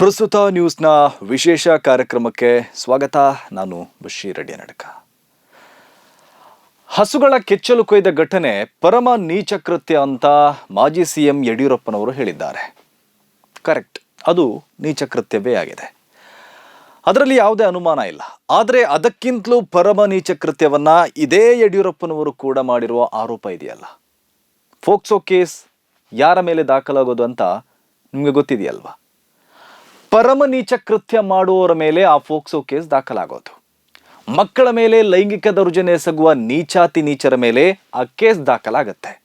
ಪ್ರಸ್ತುತ ನ್ಯೂಸ್ನ ವಿಶೇಷ ಕಾರ್ಯಕ್ರಮಕ್ಕೆ ಸ್ವಾಗತ. ನಾನು ಬಶೀರ್ ರೆಡ್ಡಿ ನಡಕ ಹಸುಗಳ ಕೆಚ್ಚಲು ಕೊಯ್ದ ಘಟನೆ ಪರಮ ನೀಚ ಕೃತ್ಯ ಅಂತ ಮಾಜಿ ಸಿಎಂ ಯಡಿಯೂರಪ್ಪನವರು ಹೇಳಿದ್ದಾರೆ. ಕರೆಕ್ಟ್, ಅದು ನೀಚ ಕೃತ್ಯವೇ ಆಗಿದೆ. ಅದರಲ್ಲಿ ಯಾವುದೇ ಅನುಮಾನ ಇಲ್ಲ. ಆದರೆ ಅದಕ್ಕಿಂತಲೂ ಪರಮ ನೀಚ ಕೃತ್ಯವನ್ನ ಇದೇ ಯಡಿಯೂರಪ್ಪನವರು ಕೂಡ ಮಾಡಿರುವ ಆರೋಪ ಇದೆಯಲ್ಲ. ಫೋಕ್ಸೋ ಕೇಸ್ ಯಾರ ಮೇಲೆ ದಾಖಲಾಗೋದು ಅಂತ ನಿಮಗೆ ಗೊತ್ತಿದೆಯಲ್ವಾ? ಪರಮ ನೀಚ ಕೃತ್ಯ ಮಾಡುವವರ ಮೇಲೆ ಆ ಫೋಕ್ಸೋ ಕೇಸ್ ದಾಖಲಾಗೋದು. ಮಕ್ಕಳ ಮೇಲೆ ಲೈಂಗಿಕ ದೌರ್ಜನ್ಯ ಎಸಗುವ ನೀಚಾತಿ ನೀಚರ ಮೇಲೆ ಆ ಕೇಸ್ ದಾಖಲಾಗತ್ತೆ.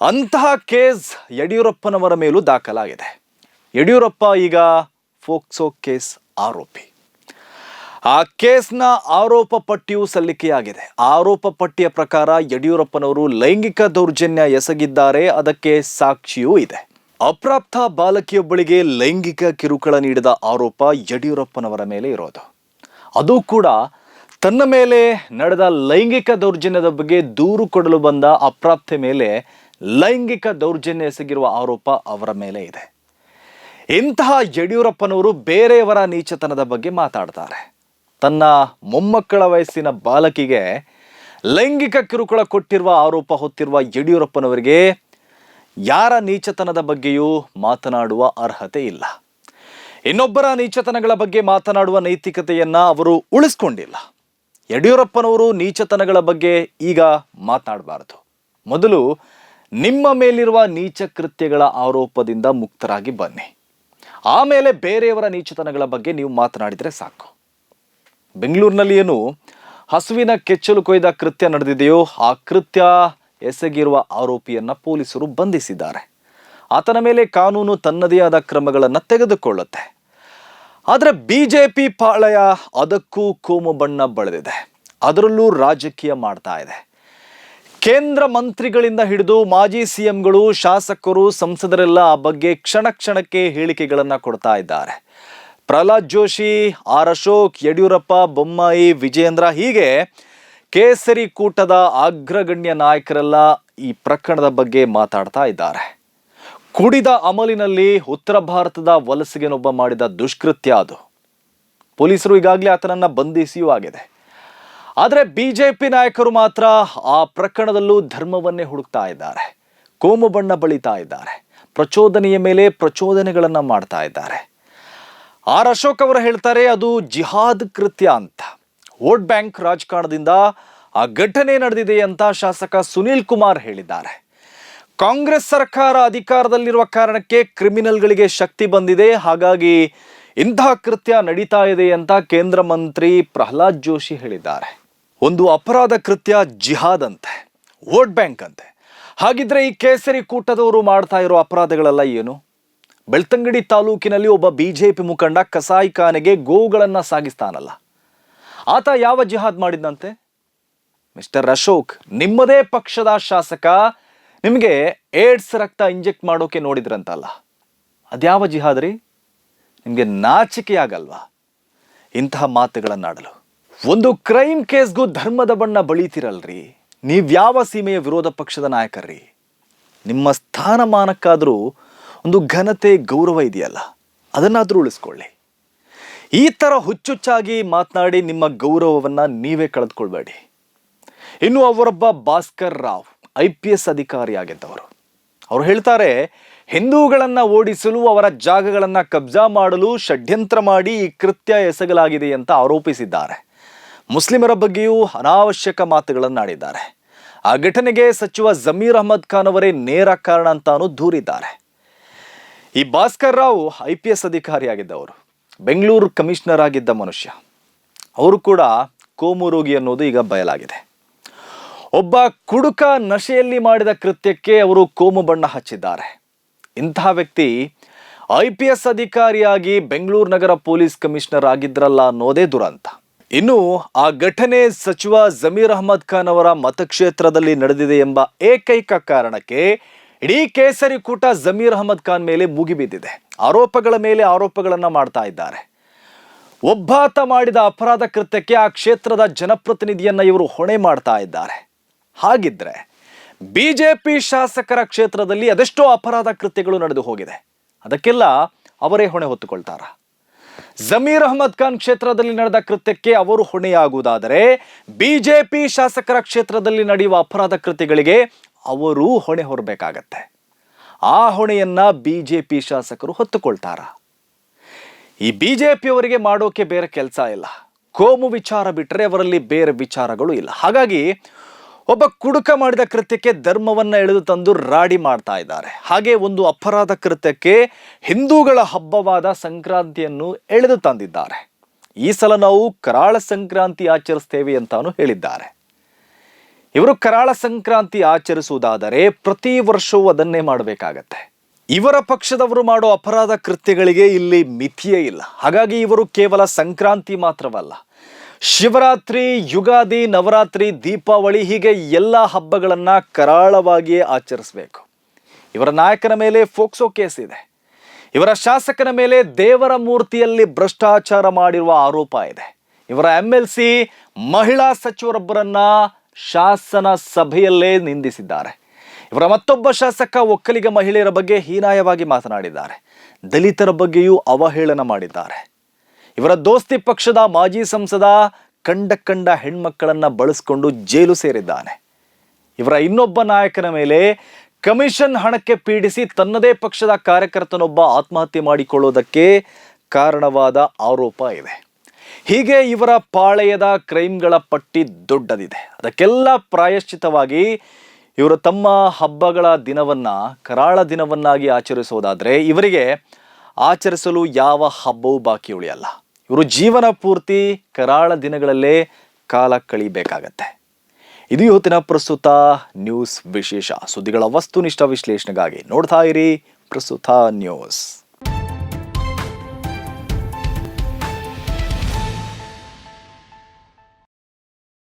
ಅಂತಹ ಕೇಸ್ ಯಡಿಯೂರಪ್ಪನವರ ಮೇಲೂ ದಾಖಲಾಗಿದೆ. ಯಡಿಯೂರಪ್ಪ ಈಗ ಫೋಕ್ಸೋ ಕೇಸ್ ಆರೋಪಿ. ಆ ಕೇಸ್ನ ಆರೋಪ ಪಟ್ಟಿಯು ಸಲ್ಲಿಕೆಯಾಗಿದೆ. ಆರೋಪ ಪಟ್ಟಿಯ ಪ್ರಕಾರ ಯಡಿಯೂರಪ್ಪನವರು ಲೈಂಗಿಕ ದೌರ್ಜನ್ಯ ಎಸಗಿದ್ದಾರೆ, ಅದಕ್ಕೆ ಸಾಕ್ಷಿಯೂ ಇದೆ. ಅಪ್ರಾಪ್ತ ಬಾಲಕಿಯೊಬ್ಬಳಿಗೆ ಲೈಂಗಿಕ ಕಿರುಕುಳ ನೀಡಿದ ಆರೋಪ ಯಡಿಯೂರಪ್ಪನವರ ಮೇಲೆ ಇರೋದು. ಅದು ಕೂಡ ತನ್ನ ಮೇಲೆ ನಡೆದ ಲೈಂಗಿಕ ದೌರ್ಜನ್ಯದ ಬಗ್ಗೆ ದೂರು ಕೊಡಲು ಬಂದ ಅಪ್ರಾಪ್ತೆ ಮೇಲೆ ಲೈಂಗಿಕ ದೌರ್ಜನ್ಯ ಎಸಗಿರುವ ಆರೋಪ ಅವರ ಮೇಲೆ ಇದೆ. ಇಂತಹ ಯಡಿಯೂರಪ್ಪನವರು ಬೇರೆಯವರ ನೀಚತನದ ಬಗ್ಗೆ ಮಾತಾಡ್ತಾರೆ. ತನ್ನ ಮೊಮ್ಮಕ್ಕಳ ವಯಸ್ಸಿನ ಬಾಲಕಿಗೆ ಲೈಂಗಿಕ ಕಿರುಕುಳ ಕೊಟ್ಟಿರುವ ಆರೋಪ ಹೊತ್ತಿರುವ ಯಡಿಯೂರಪ್ಪನವರಿಗೆ ಯಾರ ನೀಚತನದ ಬಗ್ಗೆಯೂ ಮಾತನಾಡುವ ಅರ್ಹತೆ ಇಲ್ಲ. ಇನ್ನೊಬ್ಬರ ನೀಚತನಗಳ ಬಗ್ಗೆ ಮಾತನಾಡುವ ನೈತಿಕತೆಯನ್ನ ಅವರು ಉಳಿಸ್ಕೊಂಡಿಲ್ಲ. ಯಡಿಯೂರಪ್ಪನವರು ನೀಚತನಗಳ ಬಗ್ಗೆ ಈಗ ಮಾತನಾಡಬಾರದು. ಮೊದಲು ನಿಮ್ಮ ಮೇಲಿರುವ ನೀಚ ಕೃತ್ಯಗಳ ಆರೋಪದಿಂದ ಮುಕ್ತರಾಗಿ ಬನ್ನಿ. ಆಮೇಲೆ ಬೇರೆಯವರ ನೀಚತನಗಳ ಬಗ್ಗೆ ನೀವು ಮಾತನಾಡಿದರೆ ಸಾಕು. ಬೆಂಗಳೂರಿನಲ್ಲಿ ಏನು ಹಸುವಿನ ಕೆಚ್ಚಲು ಕೊಯ್ದ ಕೃತ್ಯ ನಡೆದಿದೆಯೋ, ಆ ಕೃತ್ಯ ಎಸಗಿರುವ ಆರೋಪಿಯನ್ನ ಪೊಲೀಸರು ಬಂಧಿಸಿದ್ದಾರೆ. ಆತನ ಮೇಲೆ ಕಾನೂನು ತನ್ನದೇ ಆದ ಕ್ರಮಗಳನ್ನು ತೆಗೆದುಕೊಳ್ಳುತ್ತೆ. ಆದರೆ ಬಿಜೆಪಿ ಪಾಳಯ ಅದಕ್ಕೂ ಕೋಮು ಬಣ್ಣ ಬಳೆದಿದೆ. ಅದರಲ್ಲೂ ರಾಜಕೀಯ ಮಾಡ್ತಾ ಇದೆ. ಕೇಂದ್ರ ಮಂತ್ರಿಗಳಿಂದ ಹಿಡಿದು ಮಾಜಿ ಸಿಎಂಗಳು, ಶಾಸಕರು, ಸಂಸದರೆಲ್ಲ ಆ ಬಗ್ಗೆ ಕ್ಷಣ ಕ್ಷಣಕ್ಕೆ ಹೇಳಿಕೆಗಳನ್ನು ಕೊಡ್ತಾ ಇದ್ದಾರೆ. ಪ್ರಹ್ಲಾದ್ ಜೋಶಿ, ಆರ್ ಅಶೋಕ್, ಯಡಿಯೂರಪ್ಪ, ಬೊಮ್ಮಾಯಿ ವಿಜೇಂದ್ರ ಹೀಗೆ ಕೇಸರಿ ಕೂಟದ ಅಗ್ರಗಣ್ಯ ನಾಯಕರೆಲ್ಲ ಈ ಪ್ರಕರಣದ ಬಗ್ಗೆ ಮಾತಾಡ್ತಾ ಇದ್ದಾರೆ. ಕುಡಿದ ಅಮಲಿನಲ್ಲಿ ಉತ್ತರ ಭಾರತದ ವಲಸಿಗೆನೊಬ್ಬ ಮಾಡಿದ ದುಷ್ಕೃತ್ಯ ಅದು. ಪೊಲೀಸರು ಈಗಾಗಲೇ ಆತನನ್ನ ಬಂಧಿಸಿಯೂ ಆಗಿದೆ. ಆದರೆ ಬಿಜೆಪಿ ನಾಯಕರು ಮಾತ್ರ ಆ ಪ್ರಕರಣದಲ್ಲೂ ಧರ್ಮವನ್ನೇ ಹುಡುಕ್ತಾ ಇದ್ದಾರೆ. ಕೋಮು ಬಣ್ಣ ಬಳಿತಾ ಇದ್ದಾರೆ. ಪ್ರಚೋದನೆಯ ಮೇಲೆ ಪ್ರಚೋದನೆಗಳನ್ನು ಮಾಡ್ತಾ ಇದ್ದಾರೆ. ಆರ್ ಅಶೋಕ್ ಅವರು ಹೇಳ್ತಾರೆ, ಅದು ಜಿಹಾದ್ ಕೃತ್ಯ ಅಂತ. ವೋಟ್ ಬ್ಯಾಂಕ್ ರಾಜಕಾರಣದಿಂದ ಆ ಘಟನೆ ನಡೆದಿದೆ ಅಂತ ಶಾಸಕ ಸುನೀಲ್ ಕುಮಾರ್ ಹೇಳಿದ್ದಾರೆ. ಕಾಂಗ್ರೆಸ್ ಸರ್ಕಾರ ಅಧಿಕಾರದಲ್ಲಿರುವ ಕಾರಣಕ್ಕೆ ಕ್ರಿಮಿನಲ್ಗಳಿಗೆ ಶಕ್ತಿ ಬಂದಿದೆ. ಹಾಗಾಗಿ ಇಂತಹ ಕೃತ್ಯ ನಡೀತಾ ಇದೆ ಅಂತ ಕೇಂದ್ರ ಮಂತ್ರಿ ಪ್ರಹ್ಲಾದ್ ಜೋಶಿ ಹೇಳಿದ್ದಾರೆ. ಒಂದು ಅಪರಾಧ ಕೃತ್ಯ ಜಿಹಾದ್ ಅಂತೆ ವೋಟ್ ಬ್ಯಾಂಕ್ ಅಂತೆ. ಹಾಗಿದ್ರೆ ಈ ಕೇಸರಿ ಕೂಟದವರು ಮಾಡ್ತಾ ಇರೋ ಅಪರಾಧಗಳೆಲ್ಲ ಏನು? ಬೆಳ್ತಂಗಡಿ ತಾಲೂಕಿನಲ್ಲಿ ಒಬ್ಬ ಬಿಜೆಪಿ ಮುಖಂಡ ಕಸಾಯಿಖಾನೆಗೆ ಗೋವುಗಳನ್ನು ಸಾಗಿಸ್ತಾನಲ್ಲ. ಆತ ಯಾವ ಜಿಹಾದ್ ಮಾಡಿದ್ದಂತೆ ಮಿಸ್ಟರ್ ಅಶೋಕ್, ನಿಮ್ಮದೇ ಪಕ್ಷದ ಶಾಸಕ, ನಿಮಗೆ ಏಡ್ಸ್ ರಕ್ತ ಇಂಜೆಕ್ಟ್ ಮಾಡೋಕೆ ನೋಡಿದ್ರಂತಲ್ಲ. ಅದ್ಯಾವ ಜಿಹಾದ್ ರೀ? ನಿಮಗೆ ನಾಚಿಕೆ ಆಗಲ್ವಾ ಇಂತಹ ಮಾತುಗಳನ್ನಾಡಲು ಒಂದು ಕ್ರೈಮ್ ಕೇಸ್ಗೂ ಧರ್ಮದ ಬಣ್ಣ ಬಳೀತಿರಲ್ರಿ. ನೀವ್ಯಾವ ಸೀಮೆಯ ವಿರೋಧ ಪಕ್ಷದ ನಾಯಕರ್ರಿ? ನಿಮ್ಮ ಸ್ಥಾನಮಾನಕ್ಕಾದರೂ ಒಂದು ಘನತೆ ಗೌರವ ಇದೆಯಲ್ಲ. ಅದನ್ನಾದರೂ ಉಳಿಸ್ಕೊಳ್ಳಿ. ಈ ಥರ ಹುಚ್ಚುಚ್ಚಾಗಿ ಮಾತನಾಡಿ ನಿಮ್ಮ ಗೌರವವನ್ನು ನೀವೇ ಕಳೆದುಕೊಳ್ಬೇಡಿ. ಇನ್ನು ಅವರೊಬ್ಬ Bhaskar Rao, I P S ಅಧಿಕಾರಿಯಾಗಿದ್ದವರು ಅವರು ಹೇಳ್ತಾರೆ, ಹಿಂದೂಗಳನ್ನು ಓಡಿಸಲು, ಅವರ ಜಾಗಗಳನ್ನು ಕಬ್ಜಾ ಮಾಡಲು ಷಡ್ಯಂತ್ರ ಮಾಡಿ ಈ ಕೃತ್ಯ ಎಸಗಲಾಗಿದೆ ಅಂತ ಆರೋಪಿಸಿದ್ದಾರೆ. ಮುಸ್ಲಿಮರ ಬಗ್ಗೆಯೂ ಅನಾವಶ್ಯಕ ಮಾತುಗಳನ್ನು ಆಡಿದ್ದಾರೆ. ಆ ಘಟನೆಗೆ ಸಚಿವ ಜಮೀರ್ ಅಹಮದ್ ಖಾನ್ ಅವರೇ ನೇರ ಕಾರಣ ಅಂತಾನು ದೂರಿದ್ದಾರೆ. ಈ Bhaskar Rao I P S ಅಧಿಕಾರಿಯಾಗಿದ್ದವರು Bengaluru commissioner ಆಗಿದ್ದ ಮನುಷ್ಯ. ಅವರು ಕೂಡ ಕೋಮು ರೋಗಿ ಅನ್ನೋದು ಈಗ ಬಯಲಾಗಿದೆ. ಒಬ್ಬ ಕುಡುಕ ನಶೆಯಲ್ಲಿ ಮಾಡಿದ ಕೃತ್ಯಕ್ಕೆ ಅವರು ಕೋಮು ಬಣ್ಣ ಹಚ್ಚಿದ್ದಾರೆ. ಇಂತಹ ವ್ಯಕ್ತಿ ಐ ಪಿ ಎಸ್ ಅಧಿಕಾರಿಯಾಗಿ ಬೆಂಗಳೂರು ನಗರ ಪೊಲೀಸ್ ಕಮಿಷನರ್ ಆಗಿದ್ರಲ್ಲ ಅನ್ನೋದೇ ದುರಂತ. ಇನ್ನು ಆ ಘಟನೆ ಸಚಿವ ಜಮೀರ್ ಅಹಮದ್ ಖಾನ್ ಅವರ ಮತಕ್ಷೇತ್ರದಲ್ಲಿ ನಡೆದಿದೆ ಎಂಬ ಏಕೈಕ ಕಾರಣಕ್ಕೆ ಇಡೀ ಕೇಸರಿ ಕೂಟ ಜಮೀರ್ ಅಹಮದ್ ಖಾನ್ ಮೇಲೆ ಮುಗಿಬಿದ್ದಿದೆ ಆರೋಪಗಳ ಮೇಲೆ ಆರೋಪಗಳನ್ನು ಮಾಡ್ತಾ ಇದ್ದಾರೆ. ಒಬ್ಬಾತ ಮಾಡಿದ ಅಪರಾಧ ಕೃತ್ಯಕ್ಕೆ ಆ ಕ್ಷೇತ್ರದ ಜನಪ್ರತಿನಿಧಿಯನ್ನ ಇವರು ಹೊಣೆ ಮಾಡ್ತಾ ಇದ್ದಾರೆ. ಹಾಗಿದ್ರೆ ಬಿಜೆಪಿ ಶಾಸಕರ ಕ್ಷೇತ್ರದಲ್ಲಿ ಅದೆಷ್ಟೋ ಅಪರಾಧ ಕೃತ್ಯಗಳು ನಡೆದು ಹೋಗಿದೆ. ಅದಕ್ಕೆಲ್ಲ ಅವರೇ ಹೊಣೆ ಹೊತ್ತುಕೊಳ್ತಾರ? ಜಮೀರ್ ಅಹಮದ್ ಖಾನ್ ಕ್ಷೇತ್ರದಲ್ಲಿ ನಡೆದ ಕೃತ್ಯಕ್ಕೆ ಅವರು ಹೊಣೆಯಾಗುವುದಾದರೆ ಬಿಜೆಪಿ ಶಾಸಕರ ಕ್ಷೇತ್ರದಲ್ಲಿ ನಡೆಯುವ ಅಪರಾಧ ಕೃತ್ಯಗಳಿಗೆ ಅವರು ಹೊಣೆ ಹೊರಬೇಕಾಗತ್ತೆ. ಆ ಹೊಣೆಯನ್ನ ಪಿ ಶಾಸಕರು ಹೊತ್ತುಕೊಳ್ತಾರ. ಈ ಬಿ ಜೆ ಪಿಯವರಿಗೆ ಮಾಡೋಕೆ ಬೇರೆ ಕೆಲಸ ಇಲ್ಲ. ಕೋಮು ವಿಚಾರ ಬಿಟ್ಟರೆ ಅವರಲ್ಲಿ ಬೇರೆ ವಿಚಾರಗಳು ಇಲ್ಲ. ಹಾಗಾಗಿ ಒಬ್ಬ ಕುಡುಕ ಮಾಡಿದ ಕೃತ್ಯಕ್ಕೆ ಧರ್ಮವನ್ನ ಎಳೆದು ತಂದು ರಾಡಿ ಮಾಡ್ತಾ ಇದ್ದಾರೆ. ಹಾಗೆ ಒಂದು ಅಪರಾಧ ಕೃತ್ಯಕ್ಕೆ ಹಿಂದೂಗಳ ಹಬ್ಬವಾದ ಸಂಕ್ರಾಂತಿಯನ್ನು ಎಳೆದು ತಂದಿದ್ದಾರೆ. ಈ ಸಲ ನಾವು ಕರಾಳ ಸಂಕ್ರಾಂತಿ ಆಚರಿಸ್ತೇವೆ ಅಂತಾನು ಹೇಳಿದ್ದಾರೆ. ಇವರು ಕರಾಳ ಸಂಕ್ರಾಂತಿ ಆಚರಿಸುವುದಾದರೆ ಪ್ರತಿ ವರ್ಷವೂ ಅದನ್ನೇ ಮಾಡಬೇಕಾಗತ್ತೆ. ಇವರ ಪಕ್ಷದವರು ಮಾಡೋ ಅಪರಾಧ ಕೃತ್ಯಗಳಿಗೆ ಇಲ್ಲಿ ಮಿತಿಯೇ ಇಲ್ಲ. ಹಾಗಾಗಿ ಇವರು ಕೇವಲ ಸಂಕ್ರಾಂತಿ ಮಾತ್ರವಲ್ಲ. ಶಿವರಾತ್ರಿ, ಯುಗಾದಿ, ನವರಾತ್ರಿ, ದೀಪಾವಳಿ ಹೀಗೆ ಎಲ್ಲ ಹಬ್ಬಗಳನ್ನ ಕರಾಳವಾಗಿಯೇ ಆಚರಿಸಬೇಕು. ಇವರ ನಾಯಕನ ಮೇಲೆ ಫೋಕ್ಸೋ ಕೇಸ್ ಇದೆ. ಇವರ ಶಾಸಕನ ಮೇಲೆ ದೇವರ ಮೂರ್ತಿಯಲ್ಲಿ ಭ್ರಷ್ಟಾಚಾರ ಮಾಡಿರುವ ಆರೋಪ ಇದೆ. ಇವರ ಎಂ ಎಲ್ ಸಿ ಮಹಿಳಾ ಸಚಿವರೊಬ್ಬರನ್ನ ಶಾಸನ ಸಭೆಯಲ್ಲೇ ನಿಂದಿಸಿದ್ದಾರೆ. ಇವರ ಮತ್ತೊಬ್ಬ ಶಾಸಕ ಒಕ್ಕಲಿಗ ಮಹಿಳೆಯರ ಬಗ್ಗೆ ಹೀನಾಯವಾಗಿ ಮಾತನಾಡಿದ್ದಾರೆ. ದಲಿತರ ಬಗ್ಗೆಯೂ ಅವಹೇಳನ ಮಾಡಿದ್ದಾರೆ. ಇವರ ದೋಸ್ತಿ ಪಕ್ಷದ ಮಾಜಿ ಸಂಸದ ಕಂಡ ಕಂಡ ಹೆಣ್ಮಕ್ಕಳನ್ನ ಬಳಸ್ಕೊಂಡು ಜೈಲು ಸೇರಿದ್ದಾನೆ. ಇವರ ಇನ್ನೊಬ್ಬ ನಾಯಕನ ಮೇಲೆ ಕಮಿಷನ್ ಹಣಕ್ಕೆ ಪೀಡಿಸಿ ತನ್ನದೇ ಪಕ್ಷದ ಕಾರ್ಯಕರ್ತನೊಬ್ಬ ಆತ್ಮಹತ್ಯೆ ಮಾಡಿಕೊಳ್ಳುವುದಕ್ಕೆ ಕಾರಣವಾದ ಆರೋಪ ಇದೆ. ಹೀಗೆ ಇವರ ಪಾಳೆಯದ ಕ್ರೈಮ್ಗಳ ಪಟ್ಟಿ ದೊಡ್ಡದಿದೆ. ಅದಕ್ಕೆಲ್ಲ ಪ್ರಾಯಶ್ಚಿತವಾಗಿ ಇವರು ತಮ್ಮ ಹಬ್ಬಗಳ ದಿನವನ್ನ, ಕರಾಳ ದಿನವನ್ನಾಗಿ ಆಚರಿಸುವುದಾದರೆ ಇವರಿಗೆ ಆಚರಿಸಲು ಯಾವ ಹಬ್ಬವೂ ಬಾಕಿ ಉಳಿಯಲ್ಲ. ಇವರು ಜೀವನ ಪೂರ್ತಿ ಕರಾಳ ದಿನಗಳಲ್ಲೇ ಕಾಲ ಕಳಿಬೇಕಾಗತ್ತೆ. ಇದು ಇವತ್ತಿನ ಪ್ರಸ್ತುತ ನ್ಯೂಸ್ ವಿಶೇಷ. ಸುದ್ದಿಗಳ ವಸ್ತುನಿಷ್ಠ ವಿಶ್ಲೇಷಣೆಗಾಗಿ ನೋಡ್ತಾ ಇರಿ ಪ್ರಸ್ತುತ ನ್ಯೂಸ್.